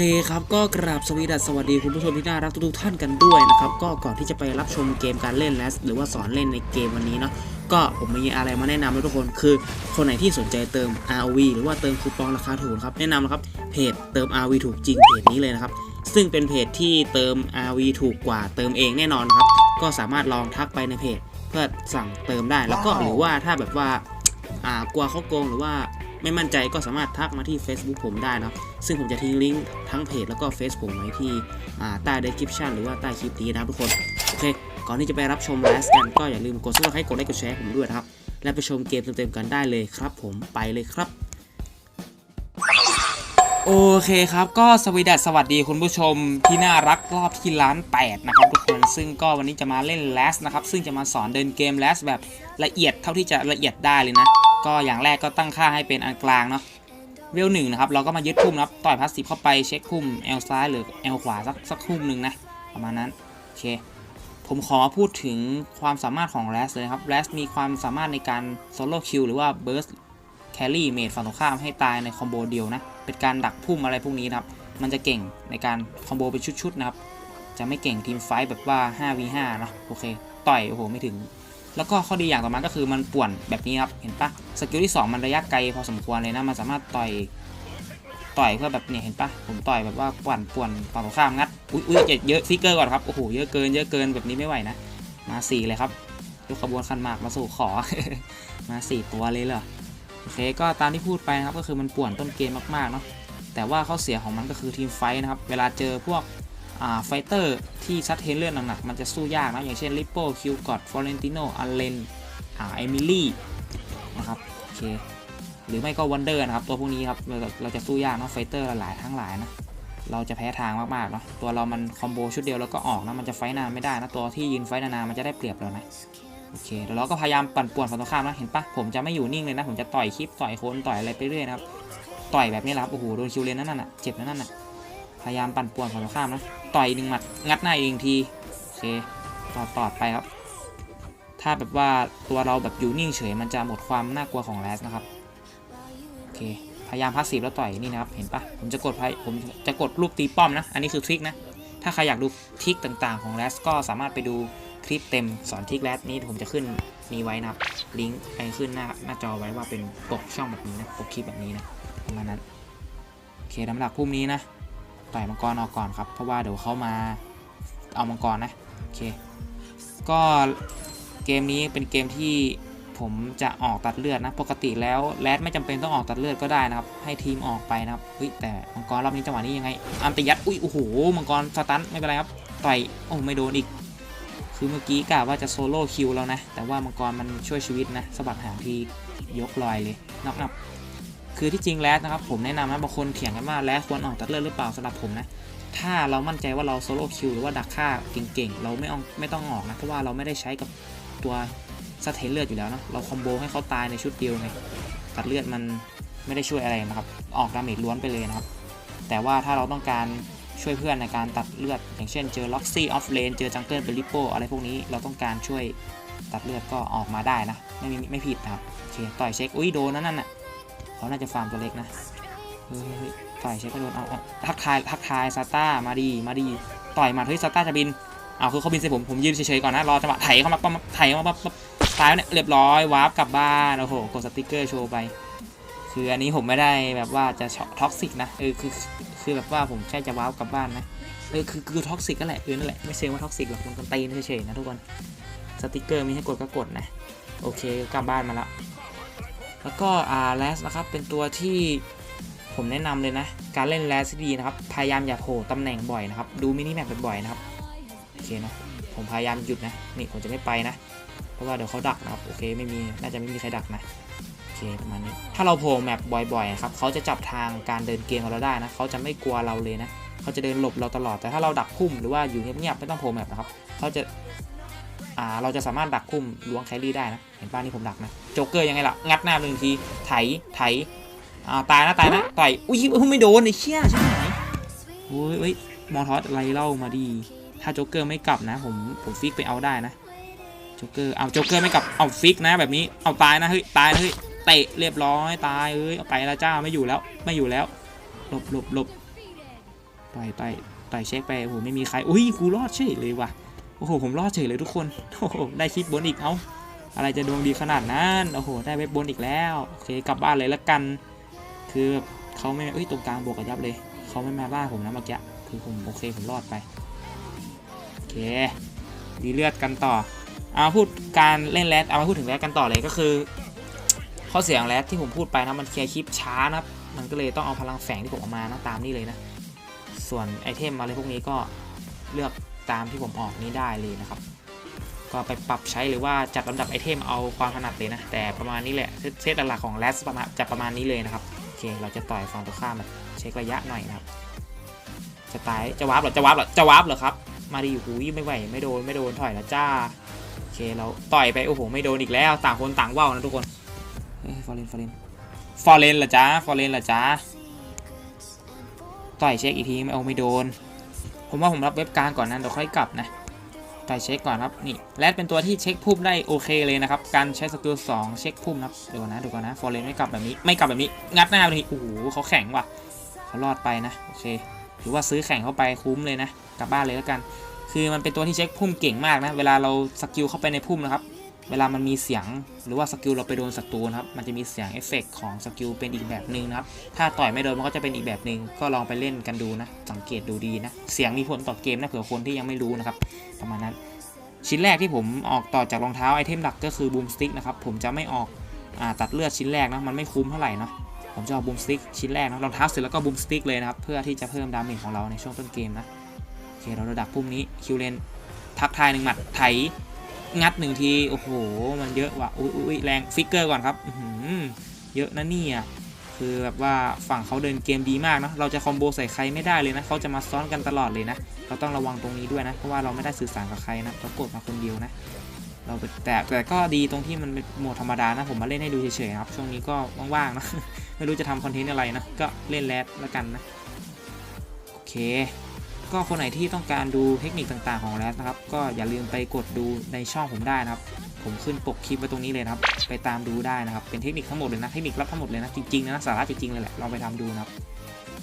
เคครับก็กราบสวีดัสสวัสดีคุณผู้ชมที่น่ารักทุกๆท่านกันด้วยนะครับก็ก่อนที่จะไปรับชมเกมการเล่นและหรือว่าสอนเล่นในเกมวันนี้เนาะก็ผมมีอะไรมาแนะนำให้ทุกคนคือ คนไหนที่สนใจเติม RV หรือว่าเติมคูปองราคาถูกนะครับแนะนำนะครับเพจเติม RV ถูกจริงเพจนี้เลยนะครับซึ่งเป็นเพจที่เติม RV ถูกกว่าเติมเองแน่นอนครับก็สามารถลองทักไปในเพจ เพื่อสั่งเติมได้แล้วก็หรือว่าถ้าแบบว่าอ่ากลัวเขาโกงหรือว่า ไม่มั่นใจก็สามารถทักมาที่ Facebook ผมได้นะครับ ซึ่งผมจะทิ้งลิงก์ทั้งเพจแล้วก็เฟซผมไว้ที่ใต้ description หรือว่าใต้คลิปนี้นะครับทุกคน โอเค ก่อนที่จะไปรับชมไลฟ์กันก็อย่าลืมกด subscribe กดไลค์กดแชร์ผมด้วยนะครับ และไปชมเกมเต็มๆกันได้เลยครับ ผมไปเลยครับโอเคครับ ก็สวีดัสสวัสดีคุณผู้ชมที่น่ารักรอบที่ล้าน8นะครับทุกคนซึ่งก็วันนี้จะมาเล่นแลสนะครับ ซึ่งจะมาสอนเดินเกมแลสแบบละเอียดเท่าที่จะละเอียดได้เลยนะ ก็อย่างแรกก็ตั้งค่าให้เป็นอันกลางเนาะเวลหนึ่งนะครับ เราก็มายึดพุ่มนะครับต่อยพาสซีฟเข้าไปเช็คพุ่มเอลซ้ายหรือเอลขวาสักสักพุ่มหนึ่งนะประมาณนั้นโอเคผมขอมาพูดถึงความสามารถของแรสเลยครับแรสมีความสามารถในการโซโล่คิวหรือว่าเบิร์สแครี่เมดฝั่งตรงข้ามให้ตายในคอมโบเดียวนะ เป็นการดักพุ่มอะไรพวกนี้นะครับ มันจะเก่งในการคอมโบเป็นชุดๆนะครับ จะไม่เก่งทีมไฟแบบว่า 5v5 นะโอเค ต่อยโอ้โหไม่ถึง แล้วก็ข้อดีอย่างต่อมาก็คือมันป่วนแบบนี้ครับ เห็นปะสกิลที่ 2 มันระยะไกลพอสมควรเลยนะ มันสามารถต่อยต่อยเพื่อแบบเนี่ยเห็นปะผมต่อยแบบว่าป่วนป่วนฝั่งตรงข้ามงัด อุ้ยอุ้ยเยอะเยอะฟิกเกอร์ก่อนครับ โอ้โห เยอะเกิน เยอะเกินแบบนี้ไม่ไหวนะ มาสี่เลยครับ ยกขบวนคันหมากมาสู่ขอ มาสี่ตัวเลยเหรอ โอเค ก็ตามที่พูดไปนะครับ ก็คือมันป่วนต้นเกมมากๆเนาะ แต่ว่าข้อเสียของมันก็คือทีมไฟนะครับ เวลาเจอพวก ไฟเตอร์ที่ซัดเทนเลือดหนักๆมันจะสู้ยากนะ อย่างเช่นลิปโป้คิวกอดฟอเรนติโนอัลเลนอ่าเอมิลี่นะครับโอเคหรือไม่ก็วันเดอร์นะครับ ตัวพวกนี้ครับเราเราจะสู้ยากเนาะไฟเตอร์หลายๆทั้งหลายนะเราจะแพ้ทางมากๆเนาะตัวเรามันคอมโบชุดเดียวแล้วก็ออกนะมันจะไฟนานไม่ได้นะตัวที่ยืนไฟนานๆมันจะได้เปรียบเรานะโอเคเดี๋ยวเราก็พยายามปั่นป่วนฝั่งตรงข้ามนะเห็นปะผมจะไม่อยู่นิ่งเลยนะ ผมจะต่อยคลิปต่อยโคนต่อยอะไรไปเรื่อยนะครับต่อยแบบนี้ครับโอ้โหโดนคิวเลนนั่นน่ะเจ็บนั่นน่ะ พยายามปั่นป่วนฝั่งตรงข้ามนะ ต่อยหนึ่งหมัด งัดหน้าอีกหนึ่งที โอเค ต่อต่อไปครับ ถ้าแบบว่าตัวเราแบบอยู่นิ่งเฉย มันจะหมดความน่ากลัวของแรสนะครับ โอเค พยายามพาสซีฟแล้วต่อยนี่นะครับ เห็นปะผมจะกดพผมจะกดลูกตีป้อมนะ อันนี้คือทริคนะ ถ้าใครอยากดูทริคต่างๆ ของแรสก็สามารถไปดูคลิปเต็มสอนทริคแรสนี้ผมจะขึ้นนี้ไว้นะครับ ลิงก์ไปขึ้นหน้าหน้าจอไว้ว่าเป็นปกช่องแบบนี้นะ ปกคลิปแบบนี้นะ ประมาณนั้น โอเคลำดับพุ่มนี้นะ ต่อยมังกรออกก่อนครับ เพราะว่าเดี๋ยวเขามาเอามังกรนะโอเคก็เกมนี้เป็นเกมที่ผมจะออกตัดเลือดนะ ปกติแล้วแรดไม่จำเป็นต้องออกตัดเลือดก็ได้นะครับ ให้ทีมออกไปนะครับเฮ้ยแต่มังกรรอบนี้จังหวะนี้ยังไง อัมตยัดอุ้ยโอ้โหมังกรสตันไม่เป็นไรครับต่อยโอ้ไม่โดนอีก คือเมื่อกี้กะว่าจะโซโล่คิวแล้วนะ แต่ว่ามังกรมันช่วยชีวิตนะสะบัดหางทียกลอยเลยนับนับ คือที่จริงแล้วนะครับผมแนะนำนะบางคนเถียงกันว่าแล้วควรออกตัดเลือดหรือเปล่าสำหรับผมนะถ้าเรามั่นใจว่าเราโซโล่คิวหรือว่าดักฆ่าเก่งๆ เราไม่เอาไม่ต้องออกนะ เพราะว่าเราไม่ได้ใช้กับตัวสเทนเลือดอยู่แล้วนะเราคอมโบให้เขาตายในชุดเดียวไงตัดเลือดมันไม่ได้ช่วยอะไรนะครับ ออกดาเมจล้วนไปเลยนะครับ แต่ว่าถ้าเราต้องการช่วยเพื่อนในการตัดเลือด อย่างเช่นเจอล็อกซี่ออฟเลนเจอจังเกิลเป็นลิปโปอะไรพวกนี้เราต้องการช่วยตัดเลือดก็ออกมาได้นะ ไม่มีไม่ผิดนะครับโอเคต่อยเช็คอุ้ยโดนนั่นน่ะ เขาน่าจะฟาร์มตัวเล็กนะต่อยเช็คก็โดนเอาทักทายทักทายซาต้ามาดีมาดีต่อยมาเฮ้ยซาต้าจะบินเอาคือเขาบินใส่ผมผมยืนเฉยๆก่อนนะรอจังหวะไถเข้ามาปั๊มไถเข้ามาปั๊บปั๊บตายแล้วเนี่ยเรียบร้อยวาร์ปกลับบ้านโอ้โหกดสติกเกอร์โชว์ไป คืออันนี้ผมไม่ได้แบบว่าจะท็อกซิกนะเออคือคือแบบว่าผมแค่จะวาร์ปกลับบ้านนะเออคือคือท็อกซิกก็แหละเออนั่นแหละไม่เชิงว่าท็อกซิกหรอกมันกันตีนเฉยๆนะทุกคนสติกเกอร์มีให้กดก็กดนะโอเคกลับบ้านมาแล้ว แล้วก็อ่าแรสนะครับเป็นตัวที่ผมแนะนำเลยนะ การเล่นแรสที่ดีนะครับ พยายามอย่าโผล่ตำแหน่งบ่อยนะครับ ดูมินิแมปบ่อยๆนะครับ โอเคนะ ผมพยายามหยุดนะ นี่ผมจะไม่ไปนะ เพราะว่าเดี๋ยวเขาดักนะครับ โอเคไม่มี น่าจะไม่มีใครดักนะ โอเคประมาณนี้ ถ้าเราโผล่แมปบ่อยๆนะครับ เขาจะจับทางการเดินเกมของเราได้นะ เขาจะไม่กลัวเราเลยนะ เขาจะเดินหลบเราตลอด แต่ถ้าเราดักพุ่มหรือว่าอยู่เงียบๆไม่ต้องโผล่แมปนะครับ เขาจะ อ่าเราจะสามารถดักพุ่มล้วงแครี่ได้นะ เห็นป้านี่ผมดักนะโจ๊กเกอร์ยังไงล่ะ งัดหน้าหนึ่งทีไถไถอ่าตายนะตายนะต่อยอุ้ยไม่โดนไอ้เชี่ยใช่ไหมโอ้ยเอ้ยมอทอสไรเล่ามาดี ถ้าโจ๊กเกอร์ไม่กลับนะ ผมผมฟิกไปเอาได้นะโจ๊กเกอร์เอาโจ๊กเกอร์ไม่กลับเอาฟิกนะแบบนี้เอาตายนะเฮ้ยตายนะเฮ้ยเตะเรียบร้อยตายเอ้ยเอาไปล้วจ้าไม่อยู่แล้วไม่อยู่แล้วหลบหลบหลบต่อยต่อยต่อยเช็คไปโอ้โหไม่มีใครอุ้ยกูรอดเฉยเลยว่ะ โอ้โห ผมรอดเฉยเลยทุกคน โอ้โห ได้คลิปบนอีก เอ้า อะไรจะดวงดีขนาดนั้น โอ้โห ได้เว็บบนอีกแล้ว โอเค กลับบ้านเลยละกัน คือเขาไม่เอ้ย ตรงกลางบวกกับยับเลย เขาไม่มาบ้าผมนะเมื่อกี้ คือผมโอเค ผมรอดไป โอเค ดีเลือดกันต่อ เอาพูดการเล่นแรดเอามาพูดถึงแรดกันต่อเลยก็คือ ข้อเสียงแรดที่ผมพูดไปนะ มันเคลียร์คลิปช้านะครับ มันก็เลยต้องเอาพลังแฝงที่ผมเอามานะตามนี่เลยนะ ส่วนไอเทมอะไรพวกนี้ก็เลือก ตามที่ผมออกนี้ได้เลยนะครับ ก็ไปปรับใช้หรือว่าจัดลำดับไอเทมเอาความถนัดเลยนะ แต่ประมาณนี้แหละเซตหลักของแรดประมาณจะประมาณนี้เลยนะครับโอเคเราจะต่อยฝั่งตรงข้ามแบบเช็คระยะหน่อยนะครับจะตายจะวาร์ปเหรอจะวาร์ปเหรอจะวาร์ปเหรอครับมาดีอยู่หูยไม่ไหวไม่โดนไม่โดนถอยแล้วจ้าโอเคเราต่อยไปโอ้โหไม่โดนอีกแล้วต่างคนต่างว่าวนะทุกคนเฮ้ยฟอร์เรนฟอร์เรนฟอร์เรนเหรอจ้าฟอร์เรนเหรอจ้าต่อยเช็คอีกทีไม่เอาไม่โดน ผมว่าผมรับเว็บกลางก่อนนะเดี๋ยวค่อยกลับนะไปเช็คก่อนครับนี่แรดเป็นตัวที่เช็คพุ่มได้โอเคเลยนะครับการใช้สกิลสองเช็คพุ่มครับเดี๋ยวก่อนนะเดี๋ยวก่อนนะฟอร์เรนไม่กลับแบบนี้ไม่กลับแบบนี้งัดหน้าไปทีโอ้โหเขาแข็งว่ะเขารอดไปนะโอเคถือว่าซื้อแข่งเข้าไปคุ้มเลยนะกลับบ้านเลยแล้วกัน คือมันเป็นตัวที่เช็คพุ่มเก่งมากนะ เวลาเราสกิลเข้าไปในพุ่มนะครับ เวลามันมีเสียงหรือว่าสกิลเราไปโดนศัตรูนะครับ มันจะมีเสียงเอฟเฟกต์ของสกิลเป็นอีกแบบหนึ่งนะครับ ถ้าต่อยไม่โดนมันก็จะเป็นอีกแบบหนึ่งก็ลองไปเล่นกันดูนะ สังเกตดูดีนะ เสียงมีผลต่อเกมนะเผื่อคนที่ยังไม่รู้นะครับ ประมาณนั้น ชิ้นแรกที่ผมออกต่อจากรองเท้าไอเทมหลักก็คือบูมสติ๊กนะครับ ผมจะไม่ออกอตัดเลือดชิ้นแรกนะ มันไม่คุ้มเท่าไหร่เนาะ ผมจะเอาบูมสติ๊กชิ้นแรกนะรองเท้าเสร็จแล้วก็บูมสติ๊กเลยนะครับ เพื่อที่จะเพิ่มดาเมจของเราในช่วงต้นเกมนะโอเคเราระดับพุ่มนี้คิวเลนทักทายหนึ่งหมัดไถ งัดหนึ่งที โอ้โห มันเยอะว่ะ อุ้ยอุ้ยแรงฟิกเกอร์ก่อนครับอืเยอะนะเนี่ยคือแบบว่าฝั่งเขาเดินเกมดีมากนะเราจะคอมโบใส่ใครไม่ได้เลยนะเขาจะมาซ้อนกันตลอดเลยนะเราต้องระวังตรงนี้ด้วยนะ เพราะว่าเราไม่ได้สื่อสารกับใครนะเขากดมาคนเดียวนะ เราไปแต่แต่ก็ดีตรงที่มันเป็นโหมดธรรมดานะ ผมมาเล่นให้ดูเฉยๆครับช่วงนี้ก็ว่างๆนะไม่รู้จะทำคอนเทนต์อะไรนะก็เล่นแรดแล้วกันนะโอเค ก็คนไหนที่ต้องการดูเทคนิคต่างๆของแรดนะครับ ก็อย่าลืมไปกดดูในช่องผมได้นะครับ ผมขึ้นปกคลิปไว้ตรงนี้เลยนะครับ ไปตามดูได้นะครับ เป็นเทคนิคทั้งหมดเลยนะเทคนิคลับทั้งหมดเลยนะจริงๆนะสาระจริงๆเลยแหละลองไปทำดูนะครับ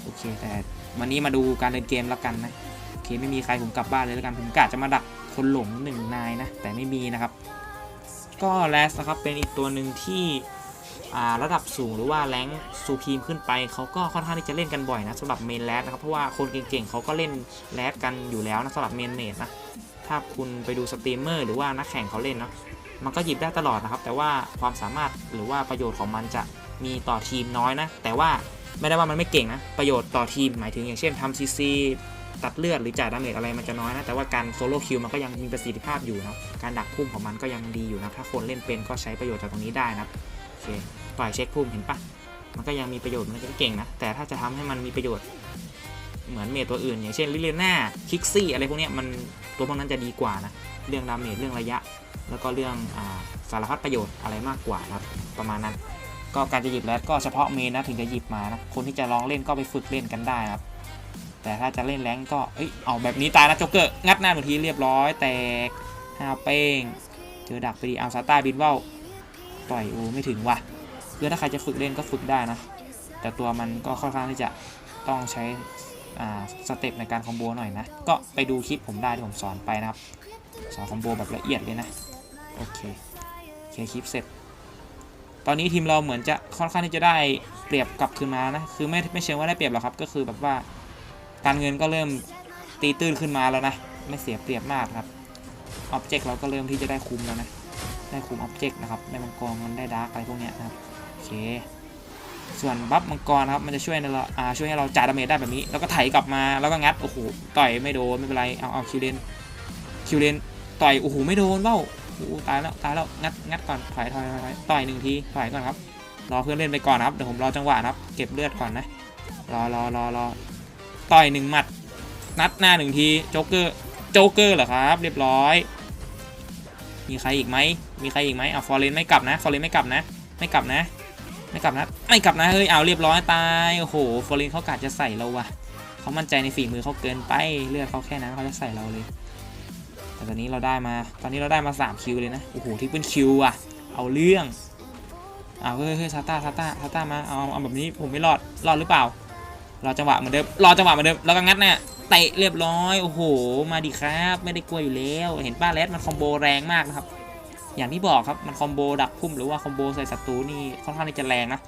โอเค แต่วันนี้มาดูการเล่นเกมแล้วกันนะโอเคไม่มีใครผมกลับบ้านเลยแล้วกันผมกะจะมาดักคนหลงหนึ่งนายนะแต่ไม่มีนะครับ ก็แรสนะครับเป็นอีกตัวหนึ่งที่ ระดับสูงหรือว่าแรงซูพีมขึ้นไปเขาก็ค่อนข้างที่จะเล่นกันบ่อยนะสำหรับเมนแรสนะครับเพราะว่าคนเก่งๆเขาก็เล่นแรสกันอยู่แล้วนะสำหรับเมนเมดนะถ้าคุณไปดูสตรีมเมอร์หรือว่านักแข่งเขาเล่นเนาะมันก็หยิบได้ตลอดนะครับ แต่ว่าความสามารถหรือว่าประโยชน์ของมันจะมีต่อทีมน้อยนะ แต่ว่าไม่ได้ว่ามันไม่เก่งนะ ประโยชน์ต่อทีมหมายถึงอย่างเช่นทำซีซีตัดเลือดหรือจ่ายดาเมจอะไรมันจะน้อยนะ แต่ว่าการโซโล่คิวมันก็ยังมีประสิทธิภาพอยู่นะการดักพุ่มของมันก็ยังดีอยู่นะ ถ้าคนเล่นเป็นก็ใช้ประโยชน์จากตรงนี้ได้นะโอเค ปล่อยเช็คพุ่มเห็นปะมันก็ยังมีประโยชน์มันก็เก่งนะ แต่ถ้าจะทำให้มันมีประโยชน์ เหมือนเมจตัวอื่น อย่างเช่นลิเลน่าคิกซี่อะไรพวกนี้มันตัวพวกนั้นจะดีกว่านะ เรื่องดาเมจเรื่องระยะ แล้วก็เรื่องอาสารพัดประโยชน์อะไรมากกว่านะครับประมาณนั้น ก็การจะหยิบแรดก็เฉพาะเมนนะถึงจะหยิบมานะคนที่จะลองเล่นก็ไปฝึกเล่นกันได้นะครับแต่ถ้าจะเล่นแรงก็เอ้ยเอาแบบนี้ตายนะโจ๊กเกอร์งัดหน้าหนึ่งทีเรียบร้อยแตกห้าเป้งเจอดักไปดีเอาซาต้าบินว่าวต่อยโอ้ไม่ถึงว่ะ คือถ้าใครจะฝึกเล่นก็ฝึกได้นะ แต่ตัวมันก็ค่อนข้างที่จะต้องใช้อ่าสเต็ปในการคอมโบหน่อยนะ ก็ไปดูคลิปผมได้ที่ผมสอนไปนะครับ สอนคอมโบแบบละเอียดเลยนะ โอเคเคคลิปเสร็จ ตอนนี้ทีมเราเหมือนจะค่อนข้างที่จะได้เปรียบกลับคืนมานะ คือไม่ไม่เชิงว่าได้เปรียบหรอกครับ ก็คือแบบว่าการเงินก็เริ่มตีตื้นขึ้นมาแล้วนะ ไม่เสียเปรียบมากครับอ็อบเจกต์เราก็เริ่มที่จะได้คุมแล้วนะ ได้คุมอ็อบเจกต์นะครับ ได้มังกรมันได้ดาร์กอะไรพวกเนี้ยนะครับ เค ส่วนบัฟมังกรนะครับมันจะช่วยในเราอ่าช่วยให้เราจ่ายดาเมจได้แบบนี้ แล้วก็ไถกลับมาแล้วก็งัดโอ้โหต่อยไม่โดนไม่เป็นไรเอาเอาคิวเลนคิวเลนต่อยโอ้โหไม่โดนเบ้าโอ้ตายแล้วตายแล้วงัดงัดก่อนถอยถอยถอยถอยต่อยหนึ่งทีถอยก่อนครับรอเพื่อนเล่นไปก่อนครับเดี๋ยวผมรอจังหวะครับ เก็บเลือดก่อนนะรอรอรอรอต่อยหนึ่งหมัด นัดหน้าหนึ่งทีโจ๊กเกอร์โจ๊กเกอร์เหรอครับ เรียบร้อย มีใครอีกไหมมีใครอีกไหมเอะฟอร์เรนไม่กลับนะฟอร์เรนไม่กลับนะ ไม่กลับนะ ไม่กลับนะไม่กลับนะเฮ้ยเอาเรียบร้อยตายโอ้โหฟอร์เรนเขากะจะใส่เราว่ะเขามั่นใจในฝีมือเขาเกินไปเลือดเขาแค่นั้นเขาจะใส่เราเลย แต่ตอนนี้เราได้มา ตอนนี้เราได้มา3คิวเลยนะโอ้โหที่เป็นคิวอะ เอาเรื่องเอาเฮ้ยเฮ้ยซาต้าซาต้าซาต้ามาเอาเอาแบบนี้ผมไม่รอดรอดหรือเปล่ารอจังหวะเหมือนเดิมรอจังหวะเหมือนเดิมแล้วก็งัดเนี่ยเตะเรียบร้อยโอ้โห มาดิครับ ไม่ได้กลัวอยู่แล้ว เห็นป้าแรดมันคอมโบแรงมากนะครับ อย่างที่บอกครับมันคอมโบดักพุ่มหรือว่าคอมโบใส่ศัตรูนี่ค่อนข้างที่จะแรงนะ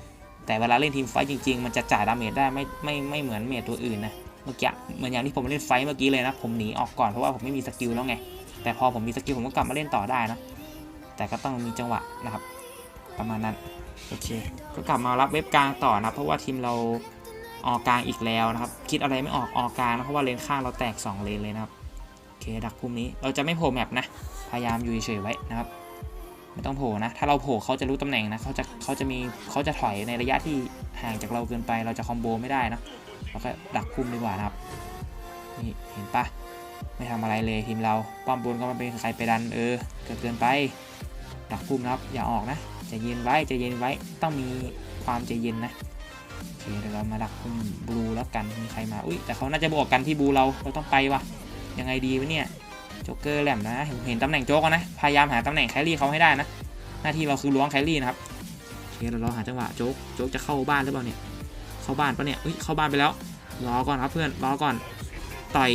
แต่เวลาเล่นทีมไฟจริง ๆ มันจะจ่ายดาเมจได้ไม่ไม่ไม่เหมือนเมจตัวอื่นนะเมื่อกี้เหมือนอย่างที่ผมเล่นไฟเมื่อกี้เลยนะผมหนีออกก่อนเพราะว่าผมไม่มีสกิลแล้วไงแต่พอผมมีสกิลผมก็กลับมาเล่นต่อได้นะแต่ก็ต้องมีจังหวะนะครับ ประมาณนั้นโอเค ก็กลับมารับเว็บกลางต่อนะเพราะว่าทีมเราออกกลางอีกแล้วนะครับ คิดอะไรไม่ออกออกกลางนะเพราะว่าเลนข้างเราแตก 2 เลนเลยนะครับโอเคดักคุมนี้เราจะไม่โผล่แมปนะพยายามอยู่เฉยไว้นะครับ ไม่ต้องโผล่นะ ถ้าเราโผล่เขาจะรู้ตำแหน่งนะเขาจะเขาจะมีเขาจะถอยในระยะที่ห่างจากเราเกินไป เราจะคอมโบไม่ได้นะเราก็ดักคุมดีกว่านะครับ นี่เห็นปะไม่ทำอะไรเลยทีมเราป้อมบนก็ไมาเป็นใครไปดันเออเกินเกินไป ดักคุมนะครับ อย่าออกนะจะเย็นไว้ใจะเย็นไว้ต้องมีความใจเย็นนะโอเคเดี๋ยวเรามาดักคุมบลูแล้วกันมีใครมาอุ้ยแต่เขาน่าจะบวกกันที่บลูเราเราต้องไปวะยังไงดีวะเนี่ย โจ๊กเกอร์แหลมนะเห็นตำแหน่งโจ๊กนะ พยายามหาตำแหน่งแครี่เขาให้ได้นะ หน้าที่เราคือล้วงแครี่นะครับโอเคเรารอหาจังหวะโจ๊กโจ๊กจะเข้าบ้านหรือเปล่าเนี่ย เข้าบ้านปะเนี่ยอุ้ยเข้าบ้านไปแล้ว รอก่อนครับเพื่อน รอก่อน ต่อย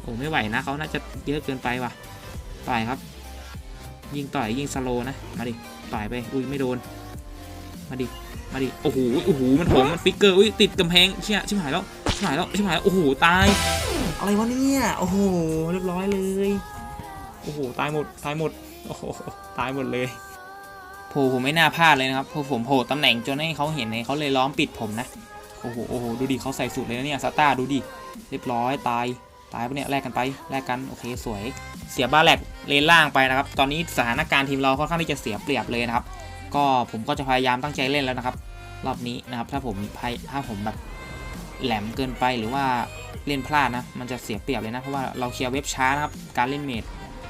โอ้ไม่ไหวนะเขาน่าจะเยอะเกินไปว่ะ ต่อยครับ ยิงต่อยยิงสโลนะ มาดิ ต่อยไป อุ้ยไม่โดน มาดิ มาดิ โอ้โห โอ้โห มันโถมมันฟิกเกอร์ อุ้ยติดกำแพงเชี่ยชิบหายแล้ว ชิบหายแล้วชิบหายแล้วโอ้โหตาย อะไรวะเนี่ยโอ้โหเรียบร้อยเลยโอ้โหตายหมดตายหมดโอ้โหตายหมดเลยโผผมไม่น่าพลาดเลยนะครับเพราะผมโผตำแหน่งจนให้เขาเห็นเลยเขาเลยล้อมปิดผมนะโอ้โหโอ้โหดูดิเขาใส่สูตรเลยนะเนี่ยซาต้าดูดิเรียบร้อยตายตายปะเนี่ยแลกกันไปแลกกันโอเคสวย เสียบ้าแหลกเลนล่างไปนะครับ ตอนนี้สถานการณ์ทีมเราค่อนข้างที่จะเสียเปรียบเลยนะครับ ก็ผมก็จะพยายามตั้งใจเล่นแล้วนะครับ รอบนี้นะครับถ้าผมถ้าผมแบบ แหลมเกินไปหรือว่าเล่นพลาดนะ มันจะเสียเปรียบเลยนะ เพราะว่าเราเคลียร์เว็บช้านะครับ การเล่นเมด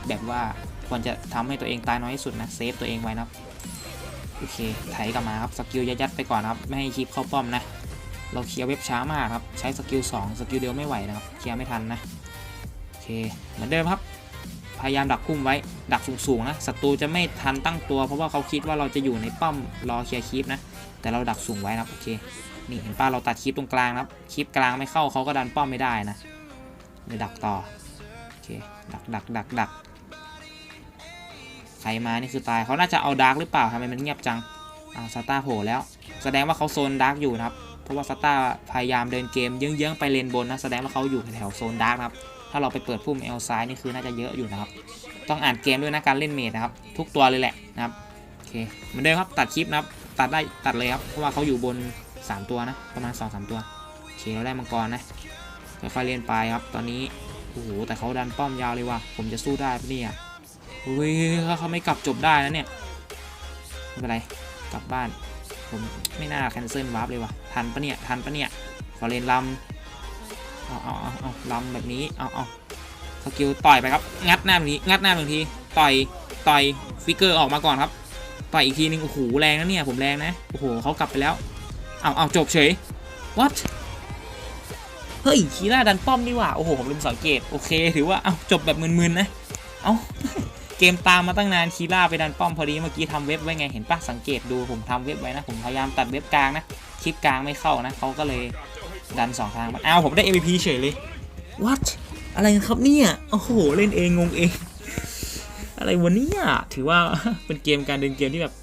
แบบว่าควรจะทำให้ตัวเองตายน้อยที่สุดนะ เซฟตัวเองไว้นะครับโอเค ไถกลับมาครับ สกิลยัดไปก่อนนะครับ ไม่ให้คลิปเข้าป้อมนะ เราเคลียร์เว็บช้ามากครับ ใช้สกิล2สกิลเดียวไม่ไหวนะครับ เคลียร์ไม่ทันนะ โอเค เหมือนเดิมครับ พยายามดักคุ้มไว้ ดักสูงๆนะ ศัตรูจะไม่ทันตั้งตัว เพราะว่าเขาคิดว่าเราจะอยู่ในป้อมรอเคลียร์คลิปนะ แต่เราดักสูงไว้นะโอเคนี่เห็นป้าเราตัดคลิปตรงกลางนะครับคลิปกลางไม่เข้าเขาก็ดันป้อมไม่ได้นะเดี๋ยวดักต่อโอเคดักดักดักดักใครมานี่คือตายเขาน่าจะเอาดาร์กหรือเปล่าทำไมมันเงียบจังอ้าวซาต้าโผล่แล้ว แสดงว่าเขาโซนดาร์กอยู่นะครับเพราะว่าซาต้าพยายามเดินเกมเยื้องๆไปเลนบนนะแสดงว่าเขาอยู่แถวโซนดาร์กนะครับถ้าเราไปเปิดพุ่มเอลซ้ายนี่คือน่าจะเยอะอยู่นะครับต้องอ่านเกมด้วยนะการเล่นเมดนะครับทุกตัวเลยแหละนะครับโอเคเหมือนเดิมครับตัดคลิปนะครับ ตัดได้ตัดเลยครับเพราะว่าเขาอยู่บน 3 ตัวนะ ประมาณ2อสตัวโอเคเราได้มังกรนะค่อยๆเล่นไปครับ ตอนนี้โอ้โหแต่เขาดันป้อมยาวเลยว่ะผมจะสู้ได้ปะเนี่ยอุ้ยถ้าเขาไม่กลับจบได้นะเนี่ยไม่เป็นไรกลับบ้าน ผมไม่น่าแคนเซิลวาร์ปเลยว่ะทันปะเนี่ยทันปะเนี่ยขอเลนลำเอาเอาเอาเอาลำแบบนี้เอาเอาสกิลต่อยไปครับ งัดหน้าแบบนี้งัดหน้าบางทีต่อยต่อยฟิกเกอร์ออกมาก่อนครับ ต่อยอีกทีนึงโอ้โหแรงนะเนี่ยผมแรงนะโอ้โหเขากลับไปแล้วเอาเอาจบเฉย what เฮ้ยคีร่าดันป้อมนี่ว่า โอ้โห ผมลืมสังเกต โอเค ถือว่า เอาจบแบบมึนๆนะ เอาเกมตามมาตั้งนานคีร่าไปดันป้อมพอดี เมื่อกี้ทำเว็บไว้ไง เห็นปะสังเกตดู ผมทำเว็บไว้นะ ผมพยายามตัดเว็บกลางนะ คลิปกลางไม่เข้านะ เขาก็เลยดันสองทางมาอ้าผมได้ MVP เฉยเลย what อะไรกันครับเนี่ย โอ้โห เล่นเองงงเอง อะไรวันนี้ถือว่าเป็นเกมการเดินเกมที่แบบ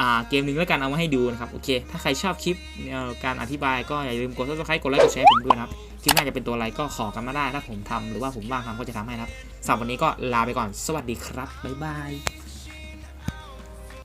อ่าเกมหนึ่งแล้วกันเอามาให้ดูนะครับโอเค ถ้าใครชอบคลิปการอธิบายก็อย่าลืมกด subscribe กดไลค์กดแชร์ผมด้วยนะครับคลิปหน้าจะเป็นตัวอะไรก็ขอกันมาได้ถ้าผมทำหรือว่าผมว่างทำก็จะทำให้นะครับสำหรับวันนี้ก็ลาไปก่อนสวัสดีครับบ๊ายบาย